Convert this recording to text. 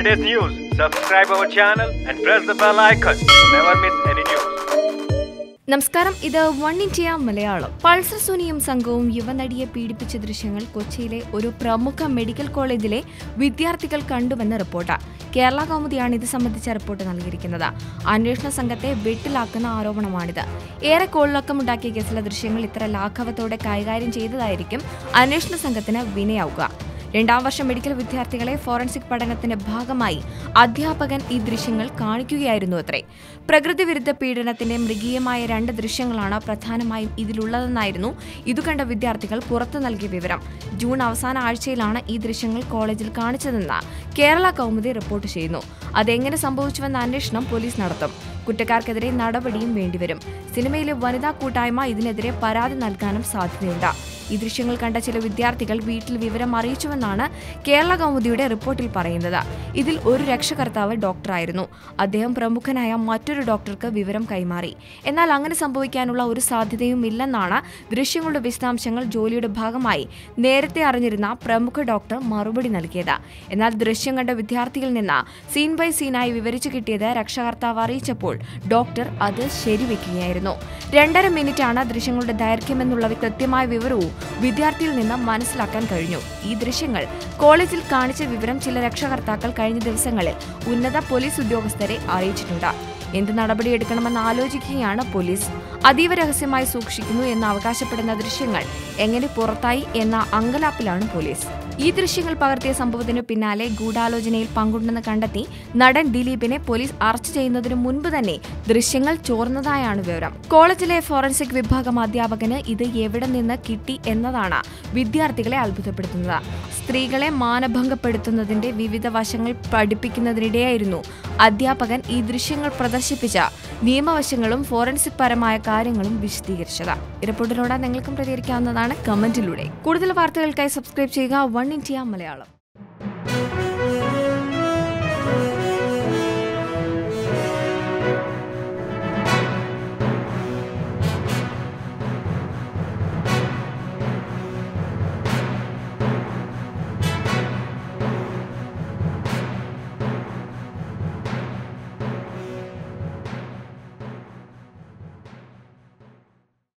Latest news, subscribe our channel and press the bell icon. Never miss any news. നമസ്കാരം. ഇത് one India Malayalam. Pulsar സുനിയും സംഘവും യുവനടിയെ പീഡിപ്പിച്ച ദൃശ്യങ്ങൾ കൊച്ചിയിലെ ഒരു പ്രമുഖ മെഡിക്കൽ കോളേജിലെ വിദ്യാർത്ഥികൾ കണ്ടുവെന്ന റിപ്പോർട്ട്. കേരള കൗമുദിയാണ് ഇത് സംബന്ധിച്ച റിപ്പോർട്ട് നൽകിയിരിക്കുന്നത്. അന്വേഷണ സംഘത്തെ വെട്ടിലാക്കുന്ന ആരോപണമാണിത്. ഏറെ കോളിളക്കമുണ്ടാക്കിയ കേസിലെ ദൃശ്യങ്ങൾ ഇത്ര ലാഘവത്തോടെ കൈകാര്യം ചെയ്തതായിരിക്കും അന്വേഷണ സംഘത്തിന് വിനയാവുക. രണ്ടാം വർഷ മെഡിക്കൽ വിദ്യാർത്ഥികളെ ഫോറൻസിക് പഠനത്തിന്റെ ഭാഗമായി അധ്യാപകൻ ഈ ദൃശ്യങ്ങൾ കാണിക്കുകയായിരുന്നു അത്രേ. പ്രകൃതി വിരുദ്ധ പീഡനത്തിന്റെ മൃഗീയമായ രണ്ട് ദൃശ്യങ്ങളാണ് പ്രധാനമായും ഇതിലുള്ളതെന്നായിരുന്നു ഇതു കണ്ട വിദ്യാർത്ഥികൾ പുറത്തു നൽകിയ വിവരം. ജൂൺ അവസാന ആഴ്ചയിലാണ് ഈ ദൃശ്യങ്ങൾ കോളേജിൽ കാണിച്ചതെന്ന് കേരള കൗമുദി റിപ്പോർട്ട് ചെയ്യുന്നു. അതെങ്ങനെ സംഭവിച്ചുവെന്ന അന്വേഷണം പോലീസ് നടത്തും. കുറ്റക്കാർക്കെതിരെ നടപടിയും വേണ്ടിവരും. സിനിമയിലെ വനിതാ കൂട്ടായ്മ ഇതിനെതിരെ പരാതി നൽകാനും സാധ്യതയുണ്ട്. ഈ ദൃശ്യങ്ങൾ കണ്ട ചില വിദ്യാർത്ഥികൾ വീട്ടിൽ വിവരം അറിയിച്ചുവെന്നാണ് കേരള കൗമുദിയുടെ റിപ്പോർട്ടിൽ പറയുന്നത്. ഇതിൽ ഒരു രക്ഷകർത്താവ് ഡോക്ടറായിരുന്നു. അദ്ദേഹം പ്രമുഖനായ മറ്റൊരു ഡോക്ടർക്ക് വിവരം കൈമാറി. എന്നാൽ അങ്ങനെ സംഭവിക്കാനുള്ള ഒരു സാധ്യതയും ഇല്ലെന്നാണ് ദൃശ്യങ്ങളുടെ വിശദാംശങ്ങൾ ജോലിയുടെ ഭാഗമായി നേരത്തെ അറിഞ്ഞിരുന്ന പ്രമുഖ ഡോക്ടർ മറുപടി നൽകിയത്. എന്നാൽ ദൃശ്യം കണ്ട വിദ്യാർത്ഥിയിൽ നിന്ന് സീൻ ബൈ സീനായി വിവരിച്ചു കിട്ടിയത് രക്ഷകർത്താവ് അറിയിച്ചപ്പോൾ ഡോക്ടർ അത് ശരിവെക്കുകയായിരുന്നു. രണ്ടര മിനിറ്റാണ് ദൃശ്യങ്ങളുടെ ദൈർഘ്യമെന്നുള്ള കൃത്യമായ വിവരവും വിദ്യാർത്ഥിയിൽ നിന്ന് മനസ്സിലാക്കാൻ കഴിഞ്ഞു. ഈ ദൃശ്യങ്ങൾ കോളേജിൽ കാണിച്ച വിവരം ചില രക്ഷകർത്താക്കൾ കഴിഞ്ഞ ദിവസങ്ങളിൽ ഉന്നത പോലീസ് ഉദ്യോഗസ്ഥരെ അറിയിച്ചിട്ടുണ്ട്. എന്ത് നടപടിയെടുക്കണമെന്ന് ആലോചിക്കുകയാണ് പോലീസ്. അതീവ രഹസ്യമായി സൂക്ഷിക്കുന്നു എന്ന് അവകാശപ്പെടുന്ന ദൃശ്യങ്ങൾ എങ്ങനെ പുറത്തായി എന്ന അങ്കലാപ്പിലാണ് പോലീസ്. ഈ ദൃശ്യങ്ങൾ പകർത്തിയ സംഭവത്തിനു പിന്നാലെ ഗൂഢാലോചനയിൽ പങ്കുണ്ടെന്ന് കണ്ടെത്തി നടൻ ദിലീപിനെ പോലീസ് അറസ്റ്റ് ചെയ്യുന്നതിനു മുൻപ് തന്നെ ദൃശ്യങ്ങൾ ചോർന്നതായാണ് വിവരം. കോളേജിലെ ഫോറൻസിക് വിഭാഗം അധ്യാപകന് ഇത് എവിടെ നിന്ന് കിട്ടി എന്നതാണ് വിദ്യാർത്ഥികളെ അത്ഭുതപ്പെടുത്തുന്നത്. സ്ത്രീകളെ മാനഭംഗപ്പെടുത്തുന്നതിന്റെ വിവിധ വശങ്ങൾ പഠിപ്പിക്കുന്നതിനിടെയായിരുന്നു അധ്യാപകൻ ഈ ദൃശ്യങ്ങൾ പ്രദർശിപ്പിച്ച നിയമവശങ്ങളും ഫോറൻസിക് പരമായ കാര്യങ്ങളും വിശദീകരിച്ചത്. റിപ്പോർട്ടിലൂടെ നിങ്ങൾക്കും പ്രതികരിക്കാവുന്നതാണ് കമന്റിലൂടെ. കൂടുതൽ വാർത്തകൾക്കായി സബ്സ്ക്രൈബ് ചെയ്യുക വൺ ഇന്ത്യ മലയാളം.